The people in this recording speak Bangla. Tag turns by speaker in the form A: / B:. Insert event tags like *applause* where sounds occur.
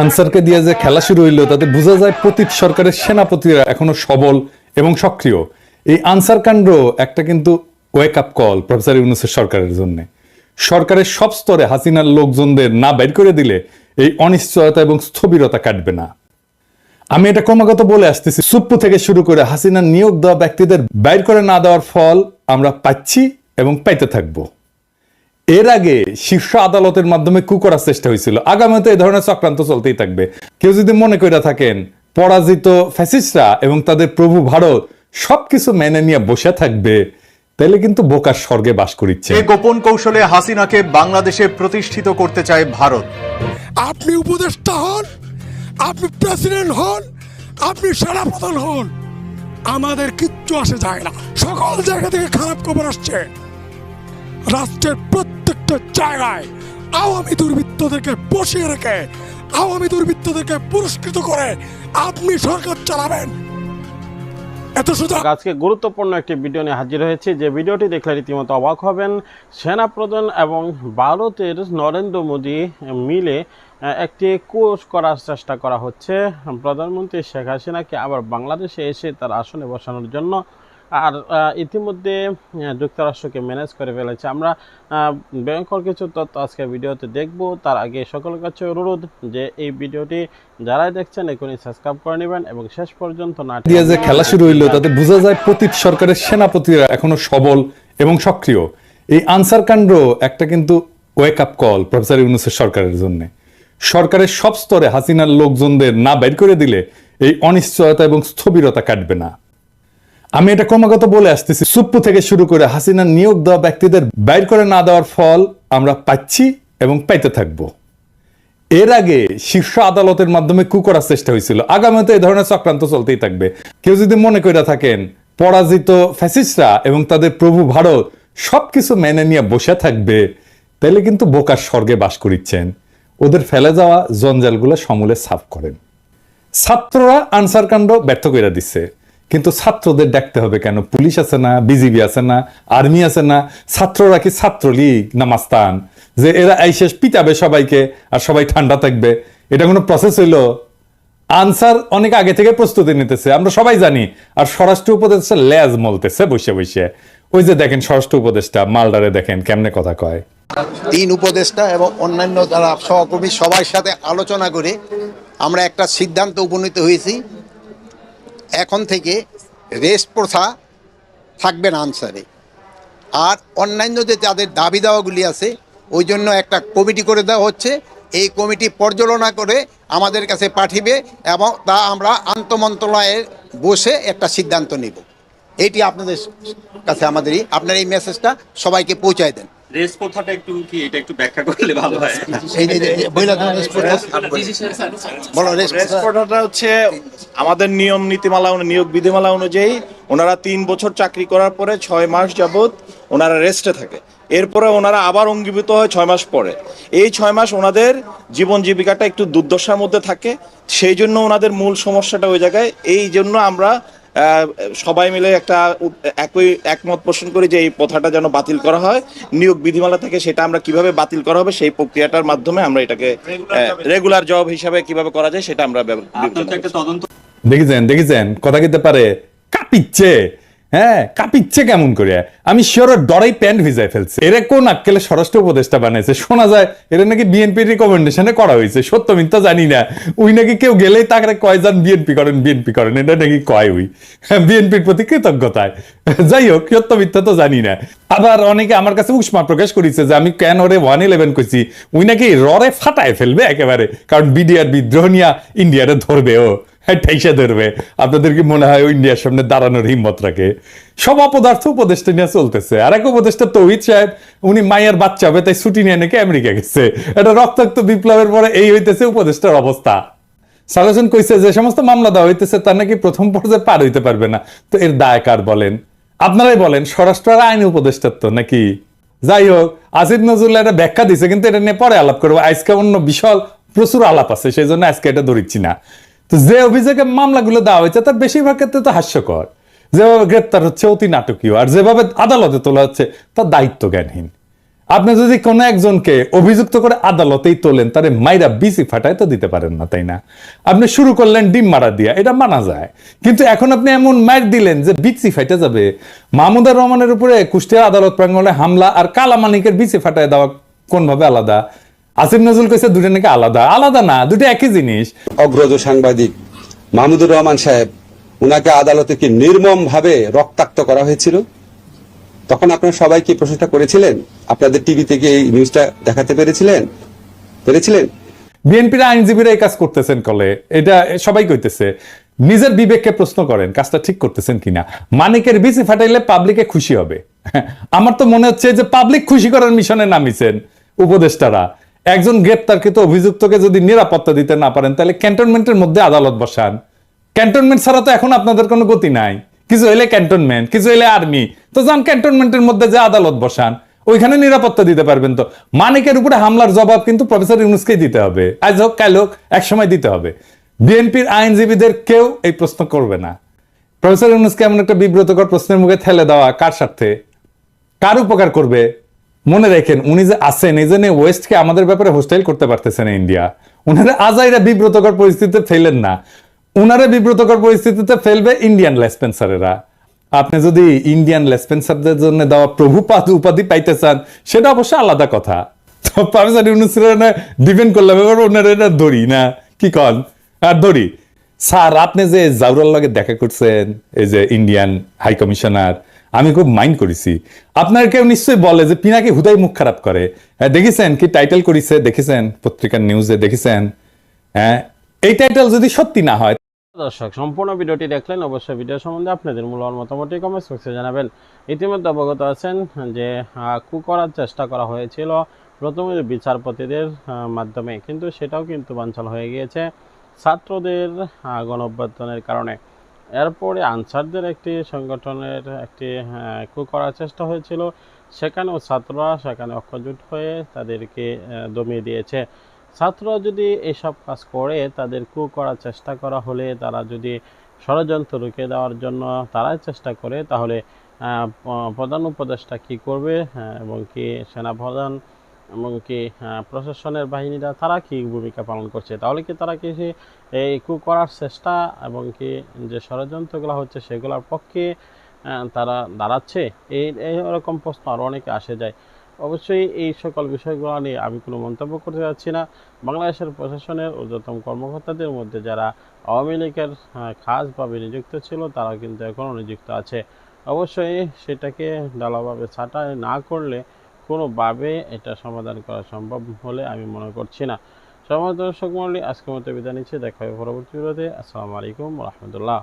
A: আনসারকে দিয়ে যে খেলা শুরু হইল, তাতে বোঝা যায় পতীত সরকারের সেনাপতিরা এখনও সবল এবং সক্রিয়। এই আনসার কাণ্ড একটা কিন্তু ওয়েক আপ কল প্রফেসর ইউনুসের সরকারের জন্য। সরকারের সব স্তরে হাসিনার লোকজনদের না বের করে দিলে এই অনিশ্চয়তা এবং স্থবিরতা কাটবে না। আমি এটা ক্রমাগত বলে আসতেছি, সুপ্পু থেকে শুরু করে হাসিনার নিয়োগ দেওয়া ব্যক্তিদের বাইর করে না দেওয়ার ফল আমরা পাচ্ছি এবং পাইতে থাকব। এর আগে শীর্ষ আদালতের মাধ্যমে কু করার চেষ্টা হয়েছিল। আগামীতে এই ধরনের চক্রান্ত চলতেই থাকবে। কেউ যদি মনে করে থাকেন পরাজিত ফ্যাসিস্টরা এবং তাদের প্রভু ভারত সবকিছু মেনে নিয়ে বসে থাকবে তাহলে কিন্তু বোকার স্বর্গে বাস করিচ্ছে।
B: গোপন কৌশলে হাসিনাকে বাংলাদেশে প্রতিষ্ঠিত করতে চায় ভারত।
C: আপনি উপদেষ্টা হন আপনি প্রেসিডেন্ট হন আপনি সেনাপ্রধান হন। আমাদের কিচ্ছু আসে যায় না। সকল জায়গা থেকে খারাপ খবর আসছে। রাষ্ট্রের প্রত্যেকটা জায়গায় আওয়ামী দুর্বৃত্তদেরকে বসিয়ে রেখে, আওয়ামী দুর্বৃত্তদেরকে পুরস্কৃত করে আপনি সরকার চালাবেন। এত শুধু
D: আজকে গুরুত্বপূর্ণ একটি ভিডিও নিয়ে হাজির হয়েছে। যে ভিডিওটি দেখলে রীতিমতো অবাক হবেন। সেনাপ্রধান এবং ভারতের নরেন্দ্র মোদী মিলে একটি কোর্স করার চেষ্টা করা হচ্ছে। প্রধানমন্ত্রী শেখ হাসিনাকে আবার বাংলাদেশে এসে তার আসনে বসানোর জন্য আর ইতিমধ্যে যুক্তরাষ্ট্রকে ম্যানেজ করে ফেলেছে। আমরা ভয়ঙ্কর কিছু তথ্য আজকে ভিডিওতে দেখব। তার আগে সকলের কাছে অনুরোধ যে এই ভিডিওটি যারাই দেখছেন এখনই সাবস্ক্রাইব করে নেবেন এবং শেষ পর্যন্ত না
A: দিয়ে যে খেলা শুরু হইল তাতে বোঝা যায় পতীত সরকারের সেনাপতিরা এখনও সবল এবং সক্রিয়। এই আনসার কাণ্ড একটা কিন্তু ওয়েক আপ কল প্রফেসর ইউনুসের সরকারের জন্য। সরকারের সব স্তরে হাসিনার লোকজনদের না বের করে দিলে এই অনিশ্চয়তা এবং স্থবিরতা কাটবে না। আমি এটা ক্রমাগত বলে আসতেছি। সুপ্পু থেকে শুরু করে হাসিনার নিয়োগ দেওয়া ব্যক্তিদের বাইর করে না দেওয়ার ফল আমরা পাচ্ছি এবং পাইতে থাকব। এর আগে শীর্ষ আদালতের মাধ্যমে কু করার চেষ্টা হয়েছিল। আগামীতে এই ধরনের চক্রান্ত চলতেই থাকবে। কেউ যদি মনে করে থাকেন, পরাজিত ফ্যাসিস্টরা এবং তাদের প্রভু ভারত সবকিছু মেনে নিয়ে বসে থাকবে, তাহলে কিন্তু বোকার স্বর্গে বাস করিচ্ছেন। ওদের ফেলে যাওয়া জঞ্জালগুলো সমূলে সাফ করেন। ছাত্ররা আনসার কাণ্ড ব্যর্থ করে দিচ্ছে কিন্তু ছাত্রদের ডাকতে হবে কেন? পুলিশ আছে না? বিজিবি আছে না? আর্মি আছে না? ছাত্ররা কি ছাত্রলীগ না মাস্তান? যে এরা এই শেষ পিটাবে সবাইকে আর সবাই ঠান্ডা থাকবে। এটা কোনো প্রসেস হইল? আনসার অনেক আগে থেকে প্রস্তুতি নিতেছে, আমরা সবাই জানি। আর স্বরাষ্ট্র উপদেষ্টা লেজ মলতেছে বসে বসে। ওই যে দেখেন স্বরাষ্ট্র উপদেষ্টা, মালদারে দেখেন, কেমনে কথা কয়।
E: তিন উপদেষ্টা এবং অন্যান্য যারা সহকর্মী সবার সাথে আলোচনা করে আমরা একটা সিদ্ধান্ত উপনীত হয়েছি। এখন থেকে রেস্ট প্রথা থাকবে না আনসারে। আর অন্যান্য যে যাদের দাবি দাওয়াগুলি আছে ওই জন্য একটা কমিটি করে দেওয়া হচ্ছে। এই কমিটি পর্যালোচনা করে আমাদের কাছে পাঠিবে এবং তা আমরা আন্তমন্ত্রণালয়ে বসে একটা সিদ্ধান্ত নিব। এইটি আপনাদের কাছে আমাদেরই আপনার এই মেসেজটা সবাইকে পৌঁছায় দেন।
F: রেস প্রথাটা একটু কি এটা একটু ব্যাখ্যা করলে ভালো হয়।
E: বলো রেস্ট প্রথা।
G: হচ্ছে আমাদের নিয়ম নীতিমালা নিয়োগ বিধিমালা অনুযায়ী ওনারা তিন বছর চাকরি করার পরে ছয় মাস যাবত ওনারা রেস্টে থাকে। এরপরে ওনারা আবার অঙ্গীভূত হয় ছয় মাস পরে। এই ছয় মাস ওনাদের জীবন জীবিকাটা একটু দুর্দশার মধ্যে থাকে। সেই জন্য ওনাদের মূল সমস্যাটা ওই জায়গায়। এই জন্য আমরা সবাই মিলে একটা একই একমত পোষণ করি যে এই প্রথাটা যেন বাতিল করা হয়। নিয়োগ বিধিমালা থেকে সেটা আমরা কীভাবে বাতিল করা হবে সেই প্রক্রিয়াটার মাধ্যমে আমরা এটাকে রেগুলার জব হিসাবে। কীভাবে করা যায় সেটা আমরা
F: তদন্ত
A: দেখেছেন দেখেছেন? কথা কিতে পারে, কাঁপিচ্ছে। হ্যাঁ কাঁপিচ্ছে কেমন করে আমি শিওর ডরাই প্যান্ট ভিজাই ফেলছে। এরা কোন আক্কেলে স্বরাষ্ট্র উপদেষ্টা বানাইছে? শোনা যায়, এরা নাকি বিএনপির রিকমেন্ডেশনে করা হয়েছে সত্য মিথ্যা জানি না। উই নাকি কেউ গেলেই তাকে কয় যান বিএনপি করেন? বিএনপি করেন, এটা নাকি কয় উই? বিএনপির প্রতি কৃতজ্ঞতায়। যাই হোক, সত্য, মিথ্যা তো জানি না। আবার অনেকে আমার কাছে উষ্মা প্রকাশ করেছে যে আমি কেন ওরে ওয়ান ইলেভেন করছি উই নাকি ররে ফাটায় ফেলবে একেবারে। কারণ বিডিআর বিদ্রোহ নিয়ে ইন্ডিয়ারে ধরবে ও। হ্যাঁ ধরবে। আপনাদের কি মনে হয় ইন্ডিয়ার সামনে দাঁড়ানোর হিম্মত রাখে। সব অপদার্থ উপদেষ্টা নিয়ে চলতেছে। আর এক উপদেষ্টা তৌহিদ সাহেব, উনি মায়ের বাচ্চা হবে, তাই ছুটি নিয়ে নাকি আমেরিকা গেছে। এটা রক্তাক্ত বিপ্লবের পরে এই হইতেছে উপদেষ্টার অবস্থা। সালেজন কইছে যে সমস্ত মামলা দেওয়া হইতেছে, তার নাকি প্রথম পর্যায়ে পার হইতে পারবে না। তো এর দায় কার বলেন? আপনারাই বলেন, স্বরাষ্ট্র আইন উপদেষ্টার তো নাকি? যাই হোক, আসিফ নজরুল্লাহ এটা ব্যাখ্যা দিছে কিন্তু এটা নিয়ে পরে আলাপ করব। আজকে অন্য বিশাল প্রচুর আলাপ আছে, সেই জন্য আজকে এটা ধরিচ্ছি না। যে অভিযোগে মামলাগুলো দেওয়া হয়েছে, তার বেশিরভাগ ক্ষেত্রে তো হাস্যকর। যেভাবে গ্রেপ্তার হচ্ছে অতি নাটকীয়, আর যেভাবে আদালতে তোলা হচ্ছে, তার দায়িত্ব জ্ঞানহীন আপনি যদি কোনো একজনকে অভিযুক্ত করে আদালতেই তোলেন, তারে মাইরা বিসি ফাটায় তো দিতে পারেন না, তাই না? আপনি শুরু করলেন ডিম মারা দিয়া, এটা মানা যায়। কিন্তু এখন আপনি এমন মাইর দিলেন যে বিসি ফাইটে যাবে। মাহমুদুর রহমানের উপরে কুষ্টিয়া আদালত প্রাঙ্গণে হামলা আর কালামানিকের বিসি ফাটায় দেওয়া কোনভাবে আলাদা? আসিফ নজরুল কইছে দুটো নাকি আলাদা। আলাদা না দুটো একই জিনিস।
H: অগ্রজ সাংবাদিক মাহমুদুর রহমান সাহেব উনাকে আদালতে কি নির্মম ভাবে রক্তাক্ত করা হয়েছিল? তখন আপনারা সবাই কি প্রশ্নটা করেছিলেন? আপনাদের টিভিতে কি এই নিউজটা দেখাতে পেরেছিলেন? পেরেছিলেন?
A: বিএনপির আইনজীবীরা এই কাজ করতেছেন কলে। এটা সবাই কইতেছে। নিজের বিবেককে প্রশ্ন করেন কাজটা ঠিক করতেছেন কিনা। মানিকের বিসি ফাটাইলে পাবলিকে খুশি হবে। *laughs* আমার তো মনে হচ্ছে যে পাবলিক খুশি করার মিশনে নামিছেন উপদেষ্টারা। একজন গ্রেপ্তারকৃত অভিযুক্তকে যদি নিরাপত্তা দিতে না পারেন, তাহলে ক্যান্টনমেন্টের মধ্যে আদালত বসান। ক্যান্টনমেন্ট ছাড়া তো এখন আপনাদের কোনো গতি নাই। কিছু হইলে ক্যান্টনমেন্ট, কিছু হইলে আর্মি। তো যান ক্যান্টনমেন্টের মধ্যে যে আদালত বসান, ওইখানে নিরাপত্তা দিতে পারবেন তো। মানিকের উপরে হামলার জবাব কিন্তু প্রফেসর ইউনুসকেই দিতে হবে। আজ হোক, কাল হোক, একসময় দিতে হবে। বিএনপির আইনজীবীদের কেউ এই প্রশ্ন করবে না। প্রফেসর ইউনুসকে এমন একটা বিব্রতকর প্রশ্নের মুখে ঠেলে দেওয়া কার স্বার্থে? কার উপকার করবে? মনে রাখেন, উনি যে আছেন, এই জন্য ওয়েস্টকে আমাদের ব্যাপারে হোস্টাইল করতে পারতেছে না ইন্ডিয়া উনারা আজাইরা বিব্রতকর পরিস্থিতিতে ফেলেন না। উনারা বিব্রতকর পরিস্থিতিতে ফেলবে ইন্ডিয়ান লেসপেন্সারেরা। আপনি যদি ইন্ডিয়ান লেসপেন্সারদের জন্য দেওয়া প্রভুপাত উপাধি পাইতে চান, সেটা অবশ্য আলাদা কথা। তো প্রফেসর ইউনুসের ডিপেন্ড করলাম এবার ওনারা এটা ধরি না? কি কন? আর ধরি স্যার, আপনি যে জাউরাল লগে দেখা করছেন, এই যে ইন্ডিয়ান হাই কমিশনার আমি খুব মাইন্ড করেছি। আপনার কেউ নিশ্চয়ই বলে যে পিনাকি হুদাই মুখ খারাপ করে। হ্যাঁ, দেখেছেন কি টাইটেল করেছে? দেখেছেন? পত্রিকার নিউজে দেখেছেন। হ্যাঁ এই টাইটেল যদি সত্যি না হয়
D: দর্শক সম্পূর্ণ ভিডিওটি দেখলেন অবশ্যই ভিডিও সম্বন্ধে আপনাদের মূল্যবান মতামতটি কমেন্ট বক্সে জানাবেন। ইতিমধ্যে অবগত আছেন যে কু করার চেষ্টা করা হয়েছিল প্রথমে বিচারপতিদের মাধ্যমে। কিন্তু সেটাও কিন্তু বাঞ্ছাল হয়ে গিয়েছে ছাত্রদের গণঅভ্যর্থনের কারণে। এরপরে আনসারদের একটি সংগঠনের একটি কু করার চেষ্টা হয়েছিল। সেখানেও ছাত্ররা সেখানে অক্ষজুট হয়ে তাদেরকে দমিয়ে দিয়েছে। ছাত্ররা যদি এসব কাজ করে তাদের কু করার চেষ্টা করা হলে তারা যদি ষড়যন্ত্র রুখে দেওয়ার জন্য তারাই চেষ্টা করে তাহলে প্রধান উপদেষ্টা কি করবে হ্যাঁ, এবং কি সেনাপ্রধান এবং কি প্রশাসনের বাহিনীরা তারা কি ভূমিকা পালন করছে? তাহলে কি তারা কি এই কু করার চেষ্টা এবং কি যে ষড়যন্ত্রগুলো হচ্ছে সেগুলোর পক্ষে তারা দাঁড়াচ্ছে? এই এই রকম প্রশ্ন আরও অনেকে আসে যায়। অবশ্যই এই সকল বিষয়গুলো নিয়ে আমি কোনো মন্তব্য করতে যাচ্ছি না। বাংলাদেশের প্রশাসনের ঊর্ধ্বতম কর্মকর্তাদের মধ্যে যারা আওয়ামী লীগের খাসভাবে নিযুক্ত ছিল, তারা কিন্তু এখনও নিযুক্ত আছে। অবশ্যই সেটাকে ঢালাভাবে ছাঁটাই না করলে কোনোভাবে এটা সমাধান করা সম্ভব হলে আমি মনে করছি না। সমাজ দর্শক মন্ডলী আজকের মতো বিদায় নিচ্ছি। দেখা হবে পরবর্তী ভিডিওতে। আসসালামু আলাইকুম রহমতুল্লাহ।